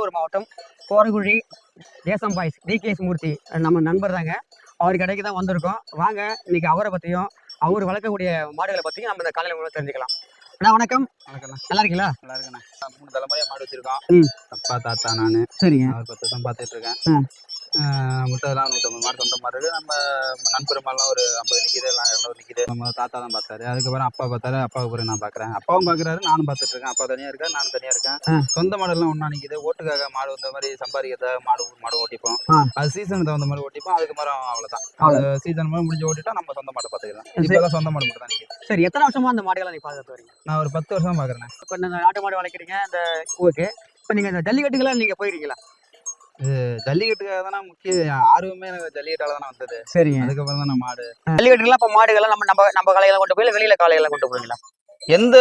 அரியலூர் மாவட்டம் கோரகுழி தேசம் boys TKS மூர்த்தி நம்ம நண்பர் தாங்க. அவர் கடைக்கு தான் வந்திருக்கோம். வாங்க இன்னைக்கு அவரை பற்றியும் அவர் வளர்க்கக்கூடிய மாடுகளை பற்றியும் நம்ம இந்த காலையில் மூலம் தெரிஞ்சுக்கலாம். அண்ணா வணக்கம். நல்லா இருக்கீங்களா? நல்லா இருக்கண்ணா. மூணு தலைமுறையா மாடு வச்சிருக்கோம். அப்பா தாத்தா நானு. சரிங்க. ஒரு பத்து வருஷம் பார்த்துட்டு இருக்கேன். ம். ஆஹ் முட்டதெல்லாம் நூற்றம்பது மாடு சொந்த மாடு இருக்கு நம்ம நண்பருமெல்லாம் ஒரு ஐம்பது நிற்கிது எல்லாம் இரநூறு நிற்கிது நம்ம தாத்தா தான் பார்த்தாரு. அதுக்கப்புறம் அப்பா பார்த்தாரு அப்பாவுக்கு பிறகு நான் பார்க்குறேன். அப்பாவும் பார்க்குறாரு நானும் பார்த்துட்டு இருக்கேன். அப்பா தனியாக இருக்கேன் நானும் தனியாக இருக்கேன். சொந்த மாடெல்லாம் ஒன்றா நிற்கிது ஓட்டுக்காக மாடு இந்த மாதிரி சம்பாதிக்கிறதாக மாடு மாடு ஓட்டிப்போம். அது சீசனுக்கு தகுந்த மாதிரி ஓட்டிப்போம். அதுக்கப்புறம் அவ்வளோதான் அவ்வளவு. அது சீசன் மாதிரி முடிஞ்சு ஓட்டிட்டா நம்ம சொந்த மாட்டை பார்த்துக்கலாம். இப்போதான் சொந்த மாடு மட்டும் தான் நிற்கிது சரி எத்தனை வருஷமா அந்த மாடுகளை நீ பாதுகாத்து வரீங்க? நான் ஒரு பத்து வருஷம் பார்க்குறேன். இப்போ இந்த நாட்டு மாடு வளர்க்குறீங்க இந்த ஓகே. இப்போ நீங்கள் இந்த ஜல்லிக்கட்டுக்கெல்லாம் நீங்கள் போயிருக்கீங்களா? ஜல்லிக்கட்டுக்காக தானே முக்கிய ஆர்வமே எனக்கு ஜல்லிக்கட்டால தானே வந்தது. சரிங்க. அதுக்கப்புறம் தான் நான் மாடு. ஜல்லிக்கட்டுக்கெல்லாம் இப்போ மாடுகள்லாம் நம்ம நம்ம நம்ம கலையில கொண்டு போய் வெளியில காலையில கொண்டு போவீங்களா? எந்த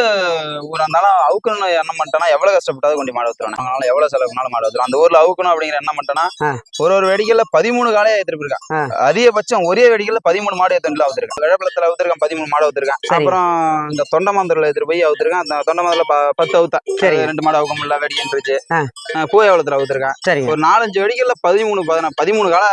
ஊரா இருந்தாலும் அவுக்கணும்னு எண்ணம் பண்ணிட்டேன்னா எவ்வளவு கஷ்டப்பட்டாலும் கொண்டு மாடு ஊத்துறேன் அதனால எவ்வளவு செலவு பண்ணாலும் மாடு ஊத்துறோம் அந்த ஊர்ல அவுக்கணும் அப்படிங்கிற எண்ணம் பண்ணிட்டேன்னா ஆ. ஒரு ஒரு வெடிக்கல பதிமூணு காலையை. இருக்கேன் அதிகபட்சம் ஒரே வெடிக்கல பதிமூணு மாடு ஏத்தல அவுத்திருக்கேன். விழப்பழத்துல அவுத்திருக்கேன் பதிமூணு மாடு அவுத்திருக்கேன். சரி. அப்புறம் இந்த தொண்டமாந்தூர்ல எடுத்துட்டு போய் அவுத்திருக்கேன். அந்த தொண்டமாந்தூர்ல பத்து அவுத்தா. சரி. ரெண்டு மாடு அவுக்க முடியல வெடி இருந்துச்சு. பூயவளத்துல அவுத்திருக்கேன். சரிங்க ஒரு நாலஞ்சு வெடிக்கல பதிமூணு பதிமூணு கால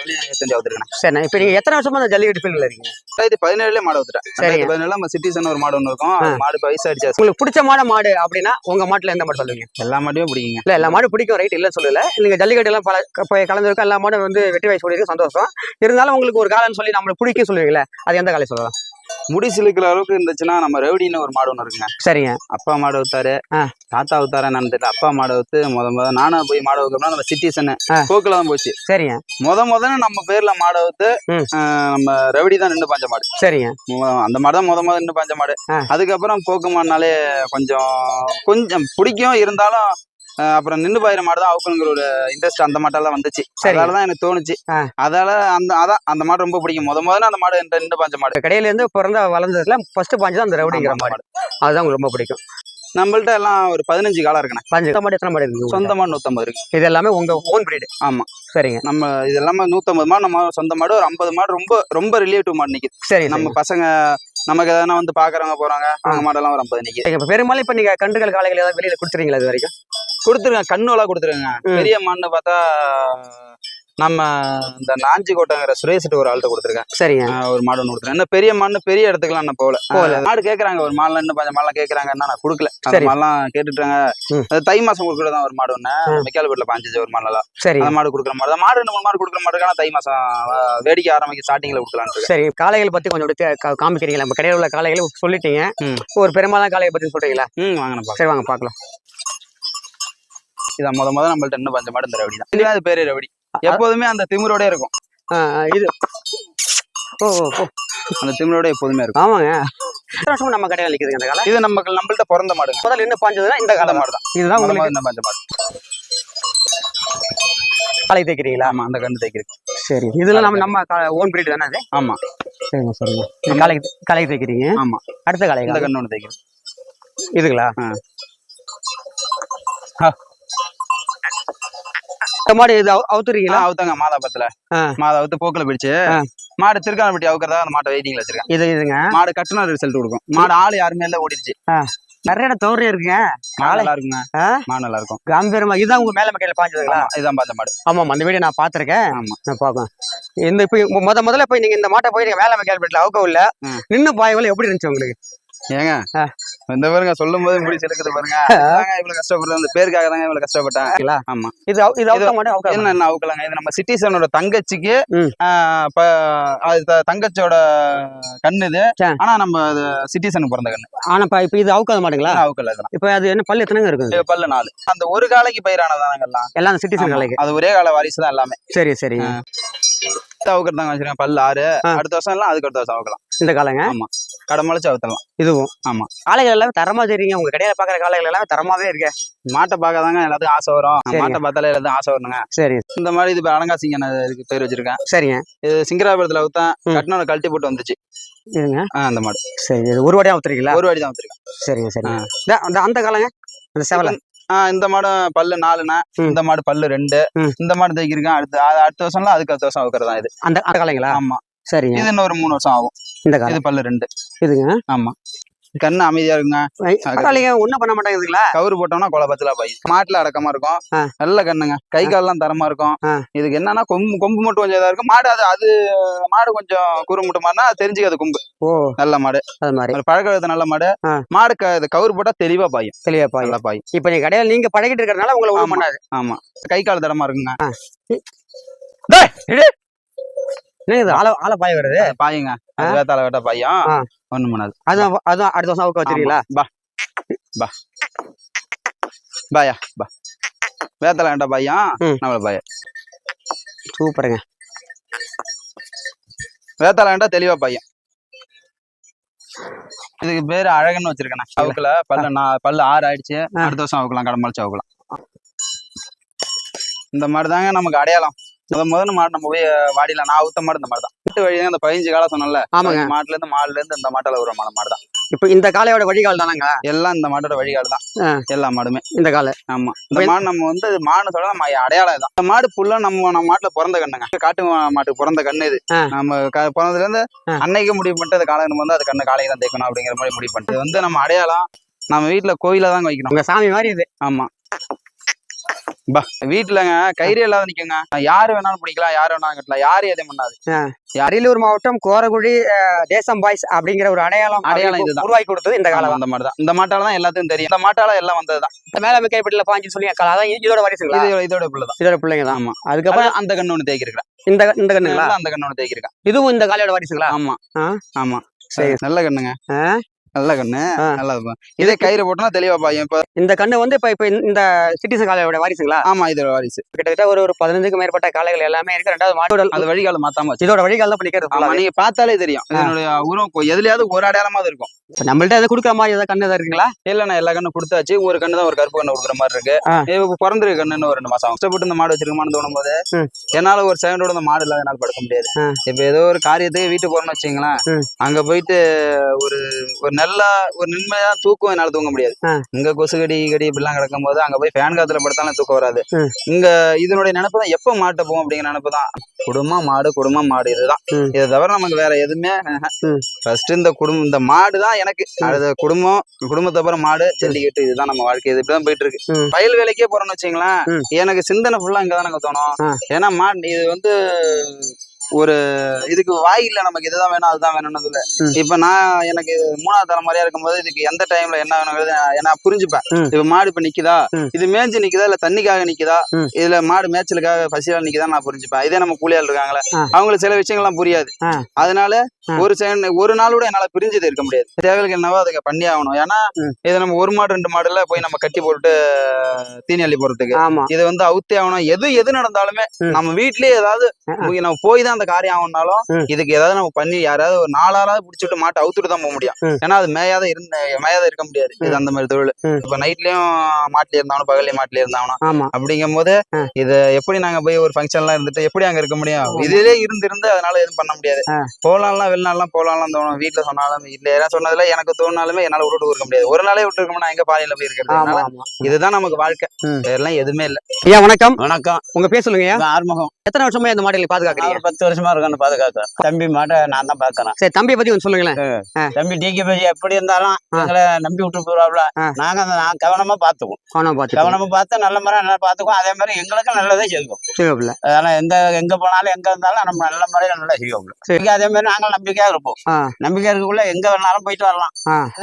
வெளியே ஏத்தி அவுத்திருக்கேன். சரி இப்போ நீங்கள் எத்தனை வருஷமா அந்த ஜல்லிக்கட்டு ஃபீல்டில் இருக்கீங்க? ரெண்டாயிரத்தி பதினேழுல மாடு சரிங்க. ரெண்டாயிரத்தி பதினேழுல நம்ம சிட்டிசன் ஒரு மாடு ஒன்று இருக்கும். மாடு இப்ப வயசாயிடுச்சு உங்களுக்கு பிடிச்சமான மாடு அப்படின்னா உங்க மாட்டுல எந்த மாடு சொல்லுவீங்க? எல்லா மாட்டையும் பிடிக்குங்க. இல்ல எல்லா மாடும் பிடிக்கும் ரைட் இல்ல சொல்லல. நீங்க ஜல்லிக்கட்டு எல்லாம் பல க- போய் கலந்துருக்க எல்லா மாடும் வந்து வெட்டி வயசு சொல்லியிருக்கு சந்தோஷம். இருந்தாலும் உங்களுக்கு ஒரு காலம்னு சொல்லி நம்மளுக்கு பிடிக்கும் சொல்லுவீங்களே அது எந்த காலை சொல்லலாம்? முடி சிலுக்கிற அளவுக்கு இருந்துச்சுன்னா நம்ம ரெவடின்னு ஒரு மாடு ஒன்று இருக்குங்க. சரிங்க. அப்பா மாடு ஊத்தாரு ஆ. தாத்தா ஊத்தாரு என்னன்னு தெரியல. அப்பா மாடு ஊத்து முத முத நானும் போய் மாடு ஊக்கணும்னா நம்ம சிட்டிசன். போக்குல தான் போச்சு. சரிங்க. முத முதல்ல நம்ம பேர்ல மாடை. ஆ, நம்ம ரெவடி தான் நின்று பாஞ்ச மாடு. சரிங்க. அந்த மாடு தான் முத முத நின்று பாஞ்ச மாடு. ஆ. அதுக்கப்புறம் போக்கு மாடுனாலே கொஞ்சம் கொஞ்சம் பிடிக்கும். இருந்தாலும் அப்புறம் நின்று பாயிர மாடு தான் அவுக்கணுங்கிற ஒரு இன்ட்ரெஸ்ட் அந்த மாட்டெல்லாம் வந்துச்சு. அதனால தான் எனக்கு தோணுச்சு. அதால அந்த அதான் அந்த மாடு ரொம்ப பிடிக்கும். முத முதல்ல அந்த மாடு நின்று பாஞ்ச மாடு. கடையில இருந்து பிறந்த வளர்ந்ததுல ஃபர்ஸ்ட் பாஞ்சு தான் அந்த ரவுடிங்கிற மாடு. அதுதான் உங்களுக்கு ரொம்ப பிடிக்கும். நம்மள்ட்ட எல்லாம் ஒரு பதினஞ்சு காலம் இருக்குண்ணே. பாஞ்சு எத்தனை மாடு எத்தனை மாடு இருக்கு சொந்தம் சொந்தமா நூத்தம்பது இருக்கு. இது எல்லாமே உங்க ஓன் பிரீடு ஆமா. சரிங்க. நம்ம இது எல்லாமே நூத்தம்பது மாடு நம்ம சொந்த மாடு ஒரு ஐம்பது மாடு ரொம்ப ரொம்ப ரிலேட்டிவ் மாடு நிக்குது. சரி. நம்ம பசங்க நமக்கு எதனா வந்து பாக்குறவங்க போறாங்க அவங்க மாடெல்லாம் ஒரு ஐம்பது நிக்குது. இப்ப பெரும்பாலும் இப்ப நீங்க கண்டுகள் காளைகள் ஏதாவது வெளியில கொடுத்துறீங்களா இது வரைக்கும்? கொடுத்துருங்க கண்ணுலாம் கொடுத்துருங்க. பெரிய மாடுன்னு பார்த்தா நம்ம இந்த நாஞ்சிக்கோட்டைங்கிற சுரேஷ்ட்டு ஒரு ஆள்கிட்ட கொடுத்துருக்கேன். சரிங்க. ஒரு மாடு ஒன்று கொடுத்துருக்கேன். இன்னும் பெரிய மாடுன்னு பெரிய இடத்துக்குலாம் நான் போகல. போகல. மாடு கேட்கறாங்க ஒரு மாடுல இன்னும் கொஞ்சம் மாடலாம் கேட்கறாங்கன்னா நான் கொடுக்கல. சரி. மாடெல்லாம் கேட்டுட்டாங்க தை மாசம் கொடுக்குறதா ஒரு மாடு ஒன்று மெக்கால் வீட்டில் பாஞ்சிச்சு ஒரு மாடலாம் சரி. அந்த மாடு கொடுக்குற மாடு. தான் மாடு ரெண்டு மூணு மாடு கொடுக்குற மாடு இருக்கான தை மாசம் அஹ், வேடிக்கை ஆரம்பிக்க ஸ்டார்டிங்ல கொடுக்கலான்னு சரி. காளைகள் பத்தி கொஞ்சம் காமிக்கிறீங்களா? நம்ம கடையில் உள்ள காளைகளை சொல்லிட்டீங்க. ஒரு பெரும்பாலான காளையை பத்தி சொல்றீங்களா? ம் வாங்கினப்பா சரி வாங்க பார்க்கலாம் இதான் முத முத நம்மள்ட்ட இன்னும் பஞ்ச மாடு இந்த ரவடி தான் அது பேரு ரவடி. எப்போதுமே அந்த திமிரோட இருக்கும். இது. ஓ ஓ ஓ. அந்த திமிரோட எப்போதுமே இருக்கும். ஆமாங்க. வருஷமா நம்ம கடையில் நிற்குதுங்க இந்த காலை? இது நம்ம நம்மள்ட்ட பிறந்த மாடுங்க. முதல்ல என்ன பாஞ்சதுன்னா இந்த அந்த காலம் மாடு தான். இதுதான் உங்களுக்கு இந்த பஞ்ச மாடு. காலை தைக்கிறீங்களா ஆமா அந்த கண்டு தைக்கிறது சரி. இதெல்லாம் நம்ம நம்ம ஓன் பிரீட் தானே அது? ஆமா. சரிங்க சரிங்க. இந்த காலைக்கு காலைக்கு தைக்கிறீங்க ஆமா. அடுத்த காலை இந்த கண்ணு ஒன்று தைக்கிறது இதுங்களா? ஆ. மாடு இது அவு- அவுத்துறீங்களா? அவுத்தாங்க மாதாபத்துல ஆ. மாதா அவுத்து போக்குல பிடிச்சு. மாடு திருக்கானப்பட்டி அவுக்கிறதா அந்த மாட்டை வெயிட்டிங்ல வச்சிருக்கேன் இது இதுங்க. மாடு கட்டுன ரிசல்ட் கொடுக்கும். மாடு ஆள் யாருமே இல்ல ஓடிடுச்சு. நிறைய இடம் தோறே இருக்குங்க. நல்லா இருக்குங்க? மாடு நல்லா இருக்கும் கம்பீரமா இதுதான் உங்க மேல கையில பாஞ்சதுங்களா? ஆமா, இதுதான் பார்த்த மாடு. ஆமாம் அந்த வீடியோ நான் பார்த்துருக்கேன் ஆமா. நான் பார்க்கேன் இந்த இப்போ முத முதல்ல போய் நீங்க இந்த மாட்டை போய் நீங்க வேலை மெக்கால் பெட்டில் அவுக்க இல்ல. ம். நின்னு பாயவல எப்படி இருந்துச்சு உங்களுக்கு? ஏங்க. இந்த பாருங்க சொல்லும் போது முடி சிலுக்குது பாருங்க. இவ்வளவு கஷ்டப்படுறது அந்த பேருக்காக தாங்க இவ்வளவு கஷ்டப்பட்டேன் சரிங்களா? ஆமா. இது இது என்ன என்ன அவுக்கலாங்க? இது நம்ம சிட்டிசனோட தங்கச்சிக்கு அது தங்கச்சியோட கண்ணு இது. ஆனா நம்ம சிட்டிசனுக்கு பிறந்த கண்ணு. ஆனா இப்ப இப்போ இது அவுக்காத மாட்டீங்களா? அவுக்கல இப்போ அது என்ன பல்லு எத்தனைங்க இருக்குது? இது பல்லு நாலு. அந்த ஒரு காலைக்கு பயிரானதானங்க எல்லாம். எல்லாம் சிட்டிசன். கலைக்கு அது ஒரே கால வாரிசு தான் எல்லாமே. சரி சரி. ஆ. அவுக்கிறதாங்க வச்சிருக்கேன் பல்லு ஆறு. அடுத்த வருஷம் எல்லாம் அதுக்கு அடுத்த வருஷம் அவுக்கலாம் இந்த காலங்க? கடமலைச்சு அவுத்தலாம் இதுவும்? ஆமா. காளைகள் எல்லாமே தரமா தெரியுங்க உங்க கடையில பாக்குற காளைகள் எல்லாமே தரமாவே இருக்கு. மாட்டை பார்க்காதாங்க எல்லாத்துக்கும் ஆசை வரும். மாட்டை பார்த்தாலே எல்லாத்துக்கும் ஆசை வருங்க. சரி. இந்த மாதிரி இது அலங்காசிங்க இதுக்கு பேர் வச்சிருக்கேன். சரிங்க. இது சிங்கராபுரத்துல அவுத்தான். ம். கட்டினோட கழட்டி போட்டு வந்துச்சு. இதுங்க? அந்த மாடு. சரி ஒரு வாடியா ஊத்துறீங்களா ஒரு வாடி தான் வச்சிருக்கேன் சரிங்க சரிங்க. அந்த காலங்க? அந்த செவல? இந்த மாடும் பல்லு நாலுண்ணா ம். இந்த மாடு பல்லு ரெண்டு. இந்த மாடு தைக்கிருக்கேன் அடுத்த அடுத்த வருஷம்லாம் அதுக்கு அடுத்த வருஷம் அவுக்கிறதா இது. அந்த காலைங்களா? ஆமா. சரிங்க. இது இன்னொரு மூணு வருஷம் ஆகும். இந்த காலம் இது பல்லு ரெண்டு. இதுங்க? ஆமா. கண்ணு அமைதியா இருக்குங்க பரவாயில்லைங்க. ஒண்ணும் பண்ண மாட்டேங்குதுங்களா? கவுரு போட்டோம்னா கொலை பச்சலா பாய். மாட்டுல அடக்கமா இருக்கும். நல்ல கண்ணுங்க. கை கால்லாம் தரமா இருக்கும். இதுக்கு என்னன்னா கொம்பு கொம்பு மட்டும் கொஞ்சம் இதா இருக்கும். மாடு அது அது மாடு கொஞ்சம் குறுமுட்டு மாடுனா அது தெரிஞ்சுக்காது கொம்பு. ஓ. நல்ல மாடு. அது மாதிரி. ஒரு பழக்கழுத்து நல்ல மாடு. மாடு இது கவுரு போட்டா தெளிவா பாயும். தெளிவா பாய் நல்லா பாயும். இப்ப நீங்க கடையில நீங்க பழகிட்டு இருக்கறனால உங்களை ஒண்ணும் ஆமா. பண்ணாது. ஆமா. கை கால் தடமா இருக்குங்க. என்னங்க ஆள ஆள பாய் வருது. பாயுங்க. வேத்தால வேட்டா பாயும். ஒண்ணும் பண்ணாது. அதுவும் அதுவும் அடுத்த வருஷம் அவுக்க வச்சிருக்கீங்களா. பா. பா. பாயா பா. வேத்தால வேட்டா பாயும் ம். நம்மள பாய. சூப்பருங்க. வேத்தால வேண்டா தெளிவா பையன் இதுக்கு பேரு அழகுன்னு வச்சிருக்கேன். அவுக்குல பல்லு நான் பல்லு ஆறு ஆயிடுச்சு. அடுத்த வருஷம் அவுக்கலாம் கடை முளைச்சு அவுக்கலாம். இந்த மாதிரி தாங்க நமக்கு அடையாளம். முத முதல்ல மாடு நம்ம போய் வாடியில நான் அவுத்த மாடு இந்த மாதிரி தான் வீட்டு வழி அந்த பதினஞ்சு காலம் சொன்னல ஆமாங்க. மாட்டுல இருந்து மாடுல இருந்து இந்த மாட்டால வர மாடு மாடு தான் இப்ப இந்த காளையோட வழிகால் தானங்க? எல்லாம் இந்த மாட்டோட வழிகாடு தான். எல்லா மாடுமே. இந்த காலை ஆமா. இந்த மாடு நம்ம வந்து மாடு சொல்ல நம்ம அடையாளம் தான் இந்த மாடு ஃபுல்லா நம்ம நம்ம மாட்டுல பிறந்த கண்ணுங்க. காட்டு மாட்டுக்கு பிறந்த கண்ணு இது. நம்ம பிறந்ததுல இருந்து. அன்னைக்கு முடிவு பண்ணிட்டு அது காலை வந்து அது கண்ணு காலையை தான் தேய்க்கணும் அப்படிங்கிற மாதிரி முடிவு பண்ணிட்டு. வந்து நம்ம அடையாளம். நம்ம வீட்டுல கோயில தான் வைக்கணும். உங்க சாமி மாதிரி இது. ஆமா. பா. வீட்டுலங்க கயிறு இல்லாத நிக்குங்க. யாரு வேணாலும் பிடிக்கலாம் யாரு வேணாலும் கட்டலாம் யாரு எதையும் பண்ணாது. அரியலூர் மாவட்டம் கோரகுடி தேசம் பாய்ஸ் அப்படிங்கிற ஒரு அடையாளம் அடையாளம் இதுதான். உருவாக்கி கொடுத்தது இந்த காலம் அந்த மாதிரி தான் இந்த மாட்டால தான் எல்லாத்துக்கும் தெரியும். இந்த மாட்டால எல்லாம் வந்ததுதான். மேல கைப்பட்டில பாஞ்சு சொல்லி அதான் இதோட வாரிசுங்களா? இது இதோட பிள்ளைதான். இதோட பிள்ளைங்க தான். ஆமா. அதுக்கப்புறம் அந்த கண்ணு ஒண்ணு தேய்க்கிறேன் இந்த இந்த கண்ணுங்களா? அந்த கண்ணு ஒண்ணு தேய்க்கிறேன் இதுவும் இந்த காலையோட வாரிசுங்களா ஆமா? ஆமா. சரி. நல்ல கண்ணுங்க? நல்ல கண்ணு. நல்லா இருக்கும் இதே கயிறு போட்டோம்னா தெளிவா பாயும். இப்ப இந்த கண்ணு வந்து இப்ப இப்ப இந்த சிட்டிசன் காலையோட வாரிசுங்களா? ஆமா இது வாரிசு. கிட்டத்தட்ட ஒரு ஒரு பதினஞ்சுக்கும் மேற்பட்ட காளைகள் எல்லாமே இருக்கு. ரெண்டாவது மாடு அது வழிகால மாத்தாம இதோட வழிகால் தான் பண்ணிக்கிறது. நீங்க பார்த்தாலே தெரியும். இதனுடைய உருவம் கொ- எதுலயாவது ஒரு அடையாளமாவது இருக்கும். நம்மள்ட்ட எதாவது கொடுக்குற மாதிரி ஏதாவது கண்ணு ஏதாவது இருக்குங்களா? இல்ல நான் எல்லா கண்ணும் கொடுத்தாச்சு. ஒரு கண்ணு தான் ஒரு கருப்பு கண்ணு கொடுக்குற மாதிரி இருக்கு. பிறந்திருக்கு கண்ணுன்னு ஒரு ரெண்டு மாசம். கஷ்டப்பட்டு இந்த மாடு வச்சிருக்கமான்னு தோணும் போது. என்னால ஒரு செகண்டோட இந்த மாடு இல்லாத என்னால படுக்க முடியாது. இப்ப ஏதோ ஒரு காரியத்துக்கு வீட்டுக்கு போறோம்னு வச்சுங்களேன். அங்க போயிட்டு ஒரு ஒரு நல்ல ஒரு நிம்மதியா தூக்கம் என்னால தூங்க முடியாது. இங்க கொசு கடி கடி இப்படிலாம் கிடக்கும் போது அங்க போய் ஃபேன் காத்துல படுத்தாலும் தூக்கம் வராது. இங்க இதனுடைய நினைப்பு தான் எப்ப மாட்ட போவோம் அப்படிங்கிற நினைப்பு தான் குடும்பம் மாடு குடும்பம் மாடு இதுதான். இதை தவிர நமக்கு வேற எதுவுமே. ஃபர்ஸ்ட் இந்த குடும்பம் இந்த மாடு தான் எனக்கு அடுத்த குடும்பம் குடும்பத்தை அப்புறம் மாடு ஜல்லிக்கட்டு இதுதான் நம்ம வாழ்க்கை இது இப்படிதான் போயிட்டு இருக்கு. வயல் வேலைக்கே போறோம்னு வச்சுங்களேன். எனக்கு சிந்தனை ஃபுல்லா இங்க தான் தோணும். ஏன்னா மாடு இது வந்து ஒரு இதுக்கு வாய் இல்ல நமக்கு இதுதான் வேணும் அதுதான் வேணும்னு இல்ல. இப்ப நான் எனக்கு மூணாவது தலைமுறையா இருக்கும்போது இதுக்கு எந்த டைம்ல என்ன வேணுங்கிறது நான் புரிஞ்சுப்பேன். இப்ப மாடு இப்ப நிக்குதா. இது மேய்ஞ்சு நிக்குதா இல்ல தண்ணிக்காக நிக்குதா. இதுல மாடு மேய்ச்சலுக்காக பசியால நிக்குதா நான் புரிஞ்சுப்பேன் இதே நம்ம கூலியால் இருக்காங்களே. அவங்களுக்கு சில விஷயங்கள்லாம் புரியாது. அதனால. ஒரு செகண்ட் ஒரு நாள் கூட என்னால பிரிஞ்சது இருக்க முடியாது தேவைகள் என்னவோ அதுக்கு பண்ணி ஆகணும் ஏன்னா. இதை நம்ம ஒரு மாடு ரெண்டு மாடுல போய் நம்ம கட்டி போட்டு தீனி அள்ளி போறதுக்கு இது வந்து அவுத்தே ஆகணும் எது எது நடந்தாலுமே. நம்ம வீட்லயே ஏதாவது நம்ம போய் தான் அந்த காரியம் ஆகணும்னாலும். இதுக்கு ஏதாவது நம்ம பண்ணி யாராவது ஒரு நாலாளாவது பிடிச்சிட்டு மாட்டை அவுத்துட்டு தான் போக முடியும். ஏன்னா அது மேயாத இருந்த மேயாத இருக்க முடியாது. இது அந்த மாதிரி தொழில். இப்ப நைட்லயும் மாட்டுல இருந்தாலும் பகல்லையும் மாட்டுல இருந்தாலும் அப்படிங்கும் போது. இது எப்படி நாங்க போய் ஒரு ஃபங்க்ஷன்லாம் இருந்துட்டு எப்படி அங்க இருக்க முடியும்? இதுலயே இருந்து இருந்து அதனால எதுவும் பண்ண முடியாது. போலாம்லாம் வெளிநாடுலாம் போலாம்லாம் தோணும். வீட்டுல சொன்னாலும் வீட்டுல யாராவது சொன்னதுல எனக்கு தோணுனாலுமே என்னால விட்டு இருக்க முடியாது. ஒரு நாளே விட்டு இருக்கோம்னா எங்க பாதையில போய் இருக்கிறது? இதுதான் நமக்கு வாழ்க்கை. ம். வேறெல்லாம் எதுவுமே இல்ல. ஐயா வணக்கம். வணக்கம். உங்க பேர் சொல்லுங்க ஆறுமுகம். எத்தனை வருஷமா இந்த நான் பாதுகாக்கிறீங்க? ஒரு பத்து வருஷமா இருக்கேன் பாதுகாக்க. தம்பி மாட்டை நான் தான் பாக்குறேன். சரி தம்பியை பத்தி கொஞ்சம் சொல்லுங்களேன். தம்பி டிகே பேசி எப்படி இருந்தாலும். எங்களை நம்பி விட்டு போறாப்ல. நாங்க நான் கவனமா பாத்துக்குவோம் கவனம் பார்த்து கவனமா பார்த்து நல்ல முறை நல்லா பாத்துக்குவோம் அதே மாதிரி எங்களுக்கும் நல்லதே செய்வோம். சிவப்புல அதனால எந்த எங்க போனாலும் எங்க இருந்தாலும் நம்ம நல்ல முறையில நல்லா செய்வோம். அதே மாதிரி நாங்கள் நம்பிக்கையா இருப்போம். நம்பிக்கை இருக்கக்குள்ள எங்க வேணாலும் போயிட்டு வரலாம்.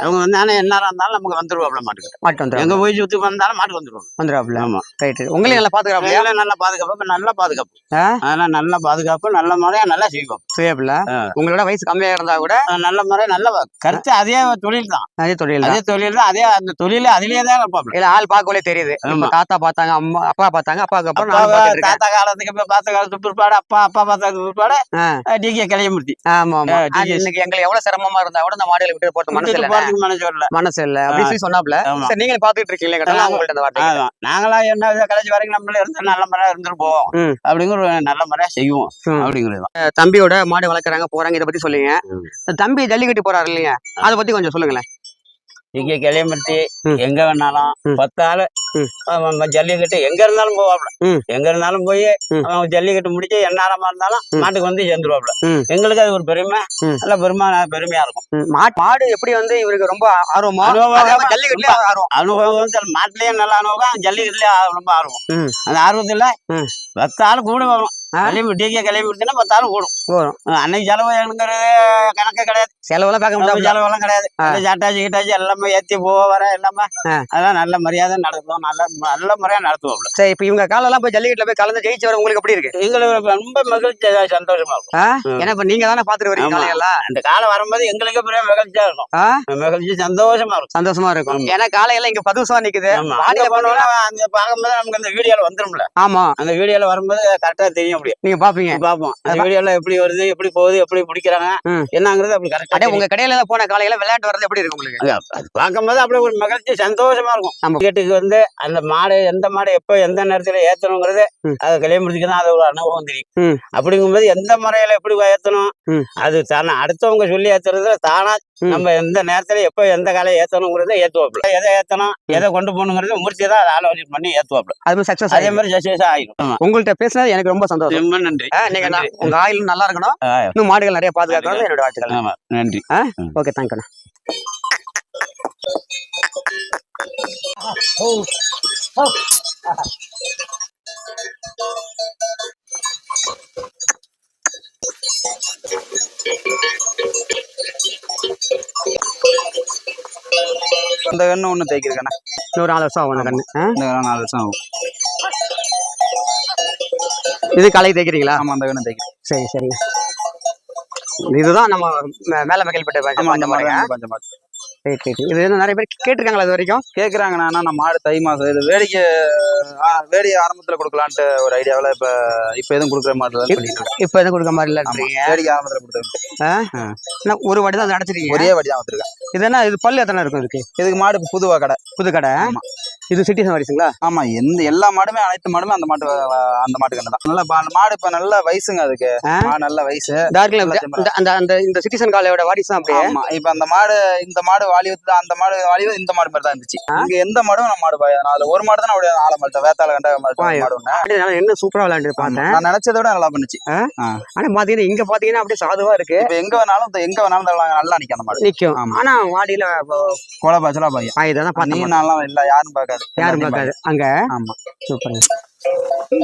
அவங்க வந்தாலும் என்ன இருந்தாலும் நமக்கு வந்துருவாப்ல மாட்டுக்கு. மாட்டு வந்துடும் எங்க போய் சுத்தி வந்தாலும் மாட்டுக்கு வந்துருவோம் வந்துடுறாப்புல ஆமா. ரைட்டு உங்களையும் நல்லா எங்களை நல்ல பாதுகாப்பு. நல்ல பாதுகாப்பு. ஆ? அதெல்லாம் நல்ல பாதுகாப்பு நல்ல முறையா நல்லா செய்வோம். சிவப்புல ஆ. உங்களோட வயசு கம்மியா இருந்தா கூட நல்ல முறை நல்ல கருத்து அதே தொழில் தான் அதே தொழில் அதே தொழில் தான் அதே அந்த தொழில அதிலேயே தான் இருப்பாப்ல. இல்ல ஆள் பார்க்கவே தெரியுது. தாத்தா பார்த்தாங்க அம்மா அப்பா பார்த்தாங்க அப்பாவுக்கு அப்புறம் தாத்தா காலத்துக்கு பார்த்த காலத்துக்கு பிற்பாடு அப்பா அப்பா பார்த்த பிற்பாடு. டிகே கிளையமூர்த்தி ஆமா ஆமா. இன்னைக்கு எங்களுக்கு எவ்வளவு சிரமமா இருந்தா கூட இந்த மாடுகளை விட்டு போறது மனசு இல்ல. மனசு வரல. மனசு இல்ல. அப்படின்னு சொல்லி சொன்னாப்ல. சரி நீங்க பாத்துட்டு இருக்கீங்களா. உங்கள்ட்ட இந்த வார்த்தை. நாங்களா என்ன கடைசி வரைக்கும் நம்மள இருந்து நல்ல முறையா இருந்துருப்போம். ம். அப்படிங்கிற ஒரு நல்ல முறையா செய்வோம். ம். அப்படிங்கிறது தான் தம்பியோட மாடு வளர்க்குறாங்க போறாங்க இதை பத்தி சொல்லுங்க. தம்பி ஜல்லிக்கட்டு போறாரு இல்லையா அதை பத்தி கொஞ்சம் சொல்லுங்களேன் இங்கே கிளியம்பட்டி. எங்க வேணாலும் ம். பத்து ஆளு ம். அவன் அவன் ஜல்லிக்கட்டு எங்க இருந்தாலும் போவாப்ல. எங்க இருந்தாலும் போய் ஜல்லிக்கட்டு முடிச்சு எந்நேரமா இருந்தாலும். மாட்டுக்கு வந்து சேர்ந்துருவாப்ல. எங்களுக்கு அது ஒரு பெருமை. நல்ல பெருமை பெருமையா இருக்கும் மாடு எப்படி வந்து இவருக்கு ரொம்ப ஆர்வமா ஜல்லிக்கட்டுலயும் ஆர்வம் அனுபவம் வந்து மாட்டுலயும் நல்ல அனுபவம் ஜல்லிக்கட்டுலயும் ரொம்ப ஆர்வம். அந்த ஆர்வத்துல ம். பத்து ஆளு கூட வரும்? கிளம்பி டிகே கிளம்பி விடுச்சுன்னா பத்து ஆளு கூடும் வரும் அன்னைக்கு செலவு எனுங்கிறது கணக்கு கிடையாது. செலவெல்லாம் பார்க்க முடியாது செலவெல்லாம் கிடையாது. சாட்டாச்சி கீட்டாச்சி எல்லாமே ஏத்தி போக வர எல்லாமே. அதெல்லாம் நல்ல மரியாதை நடத்துவோம். நல்ல நல்ல முறையா நடத்துவோம். சரி இப்ப இவங்க காலெல்லாம் போய் ஜல்லிக்கட்டுல போய் கலந்து ஜெயிச்சு வர உங்களுக்கு எப்படி இருக்கு? எங்களுக்கு ரொம்ப மகிழ்ச்சி சந்தோஷமா இருக்கும். ஏன்னா இப்ப நீங்க தானே வரீங்க ஆமா. காலையெல்லாம் அந்த காலம் வரும்போது எங்களுக்கு பெரிய மகிழ்ச்சியா இருக்கும்? மகிழ்ச்சி சந்தோஷமா இருக்கும். சந்தோஷமா இருக்கும். ஏன்னா காலையெல்லாம் இங்க பதுசா வாடியில அங்க போனோம்னா அந்த பார்க்கும்போது நமக்கு அந்த வீடியோல வந்துரும்ல. ஆமா. அந்த வீடியோல வரும்போது கரெக்டா தெரியும். அப்படி நீங்க பாப்பீங்க பார்ப்போம் அந்த வீடியோல எப்படி வருது எப்படி போகுது எப்படி பிடிக்கிறாங்க. என்னங்கிறது அப்படி அடே கரெக்டா உங்க கடையில எல்லாம் போன காலையில விளையாட்டு வர்றது எப்படி இருக்கு உங்களுக்கு அது பார்க்கும்போது அப்படியே ஒரு மகிழ்ச்சி சந்தோஷமா இருக்கும் ஆமா. வீட்டுக்கு வந்து அந்த மாடு எந்த மாடு எப்போ எந்த நேரத்துல ஏத்தணுங்கிறது. அது கல்யாணத்துக்கு தான் அது ஒரு அனுபவம். தெரியும் அப்படிங்கும்போது எந்த முறையில எப்படி ஏத்தணும். அது தானே அடுத்தவங்க சொல்லி ஏத்துறது தானா. நம்ம எந்த நேரத்துல எப்போ எந்த காலை ஏத்தணுங்கிறத ஏத்துவாப்புல. எதை ஏத்தணும் எதை கொண்டு போகணுங்கிறத மூர்த்தி தான் அதை ஆலோசனை பண்ணி ஏத்துவாப்புல. அது மாதிரி சக்சஸ் அதே மாதிரி சக்சஸா ஆயிடும். ஆமா. உங்கள்ட்ட பேசுனது எனக்கு ரொம்ப சந்தோஷம். ரொம்ப நன்றி. நீங்க. உங்க ஆயில் நல்லா இருக்கணும். இன்னும் மாடுகள் நிறைய பாதுகாக்கணும் என்னோட வாழ்த்துக்கள். ஆமா. நன்றி. ஓகே தேங்க்யூ இந்த கண்ணு ஒண்ணு தேய்க்கிறேன் இன்னொரு நாலு வருஷம் ஆகும் அந்த கண்ணு? இந்த கண்ணு நாலு வருஷம் ஆகும். இது காலை தேய்க்கிறீங்களா? ஆமா அந்த கண்ணு தேய்க்கிறேன். சரி சரி இதுதான் நம்ம மேல மகிழ்பட்ட ஆமா மாதிரி ரைட் ரைட் இது வந்து நிறைய பேர் கேட்டிருக்காங்களா இது வரைக்கும்? கேக்குறாங்கண்ணா ஆனா நம்ம மாடு தை மாசம். இது வேடிக்கை ஆ, வேடி ஆரம்பத்துல கொடுக்கலான்ட்டு ஒரு ஐடியாவில் இப்ப இப்ப எதுவும் கொடுக்குற இருக்கேன் இப்போ எதுவும் கொடுக்க மாதிரி இல்லைன்றீங்க வேடிக்கை ஆரம்பத்துல கொடுத்துருக்கேன் ஒரு வாட்டி தான் அடைச்சிருக்கீங்க? ஒரே வாடி தான் வச்சிருக்கேன் இது என்ன இது பல்லு எத்தனை இருக்கும் இதுக்கு? இதுக்கு மாடு புதுவா கடை. புது கடை. இது சிட்டி சவாரிஸுங்களா ஆமா எந்த எல்லா மாடுமே அனைத்து மாடுமே அந்த மாட்டு அந்த மாட்டு கண்ணு தான். நல்லா பா- மாடு இப்ப நல்ல வயசுங்க அதுக்கு. நல்ல வயசு. நல்லா. அந்த அந்த இந்த சிட்டிசன் காலையோட வாரிசு அப்படியே? ஆமா இப்ப அந்த மாடு இந்த மாடு வாலி வந்து அந்த மாடு வாலி வந்து இந்த மாடு மாதிரி தான் இருந்துச்சு? இங்க எந்த மாடும் நம்ம மாடு அதுல ஒரு மாடு தான் அப்படியே ஆள மாடு வேத்தால கண்ட மாடு ஒண்ணு நல்லா என்ன சூப்பரா விளையாண்டு பார்த்தேன். நான் நினைச்சதை விட நல்லா பண்ணுச்சு. ஆனா பாத்தீங்கன்னா இங்க பாத்தீங்கன்னா அப்படியே சாதுவா இருக்கு. இப்ப எங்க வேணாலும் எங்க வேணாலும் நல்லா நிக்கும் அந்த மாடு. நிக்கும். ஆனா வாடியில கோல பாய்ச்சலா பையன் இதான் நீ நான்லாம் இல்ல யாரும் பார்க்காது யாரும் பார்க்காது அங்க? ஆமா. சூப்பர்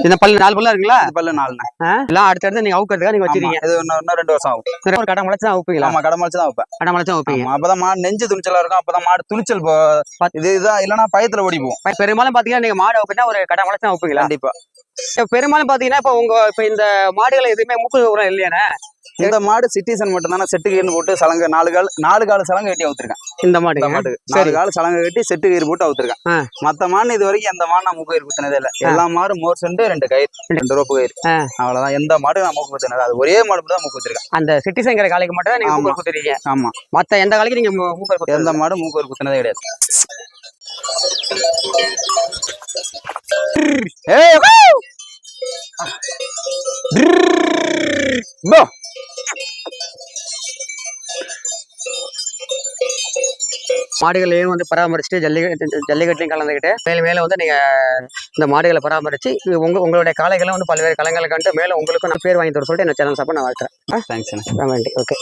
இந்த பல்லு நாலு பல்லா இருக்குங்களா? பல்லு நாலுண்ணே எல்லாம் அடுத்தடுத்து நீங்க அவுக்கிறதுக்காக நீங்க வச்சிருக்கீங்க. இது இன்னும் ரெண்டு வருஷம் ஆகும். ஒரு கடை முளைச்சு தான் வைப்பீங்களா ஆமா கடை முளைச்சு தான் வைப்பேன் கடை முளைச்சு வைப்பீங்க அப்பதான் மாடு நெஞ்சு துணிச்சலா இருக்கும். அப்பதான் மாடு துணிச்சல் இது இதுதான். இல்லன்னா பயத்துல ஓடி போகும் பெரும்பாலும் பாத்தீங்கன்னா நீங்க மாடு வைப்பீங்கன்னா ஒரு கடை முளைச்சு தான் வைப்பீங்களா கண்டிப்பா. பெரும்பாலும் பாத்தீங்கன்னா இப்ப உங்க இப்ப இந்த மாடுகள் எதுவுமே முக்கு உரம் இல்லையானே? இந்த மாடு சிட்டிசன் மட்டும் தானே செட்டு கீர் போட்டு சலங்க நாலு கால் நாலு கால் சலங்க கட்டி அவுத்திருக்கேன். இந்த மாடு மாட்டுக்கு. நாலு கால் சலங்க கட்டி செட்டு கயிறு போட்டு. அவுத்திருக்கேன். மத்த மாடு இது வரைக்கும் எந்த மாடு நான் மூக்கு கயிறு குத்தினதே இல்ல. எல்லா மாடும் மோர் செண்டு ரெண்டு கயிறு ரெண்டு ரோப்பு கயிறு. அவ்வளவுதான். எந்த மாடு நான் மூக்கு குத்தினது அது ஒரே மாடு தான் மூக்கு குத்திருக்கேன். அந்த சிட்டிசங்கிற காலைக்கு மட்டும் தான் நீங்க ஆமா. மூக்கர் குத்துறீங்க? ஆமா. மத்த எந்த காலைக்கு நீங்க மூ- மூக்கர் குத்துறது எந்த மாடும் மூக்கு குத்தினதே கிடையாது. ஏய்! போ மாடுகளையும் வந்து பராமரிச்சுட்டு ஜல்லிக்கட்டு ஜல்லிக்கட்டுலையும் கலந்துக்கிட்டு மேலும் மேலும் வந்து நீங்க இந்த மாடுகளை பராமரிச்சு இது உங்க உங்களுடைய காளைகளை வந்து பல்வேறு களங்களை கண்டு மேலும் உங்களுக்கும் நான் பேர் வாங்கி தர சொல்லிட்டு என்ன சேனல் சாப்பிட நான் வாழ்த்துறேன். Thanks okay.